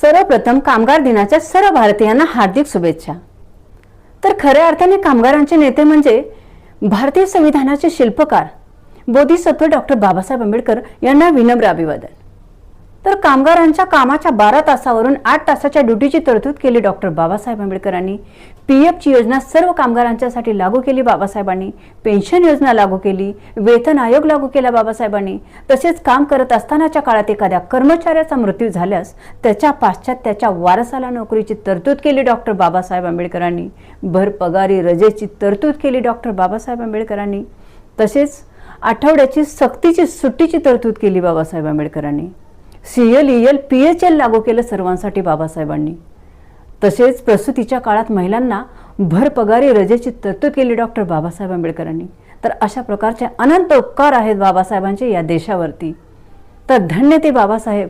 सर्वप्रथम कामगार दिनाच्या सर्व भारतीयांना हार्दिक शुभेच्छा. तर खऱ्या अर्थाने कामगारांचे नेते म्हणजे भारतीय संविधानाचे शिल्पकार बोधिसत्व डॉक्टर बाबासाहेब आंबेडकर यांना विनम्र अभिवादन. तर कामगारांच्या कामाच्या बारा तासावरून आठ तासाच्या ड्युटीची तरतूद केली डॉक्टर बाबासाहेब आंबेडकरांनी. पी एफची योजना सर्व कामगारांच्यासाठी लागू केली बाबासाहेबांनी. पेन्शन योजना लागू केली. वेतन आयोग लागू केला बाबासाहेबांनी. तसेच काम करत असतानाच्या काळात एखाद्या कर्मचाऱ्याचा मृत्यू झाल्यास त्याच्या पाश्चात त्याच्या वारसाला नोकरीची तरतूद केली डॉक्टर बाबासाहेब आंबेडकरांनी. भर पगारी रजेची तरतूद केली डॉक्टर बाबासाहेब आंबेडकरांनी. तसेच आठवड्याची सक्तीची सुट्टीची तरतूद केली बाबासाहेब आंबेडकरांनी. C L E L P H L लागू केलं सर्वांसाठी बाबासाहेबांनी. तसेच प्रसूतीच्या काळात महिलांना भरपगारी रजेची तरतूद केली डॉक्टर बाबासाहेब आंबेडकरांनी. तर अशा प्रकारचे अनंत उपकार आहेत बाबासाहेबांचे या देशावरती. तर धन्य ते बाबासाहेब.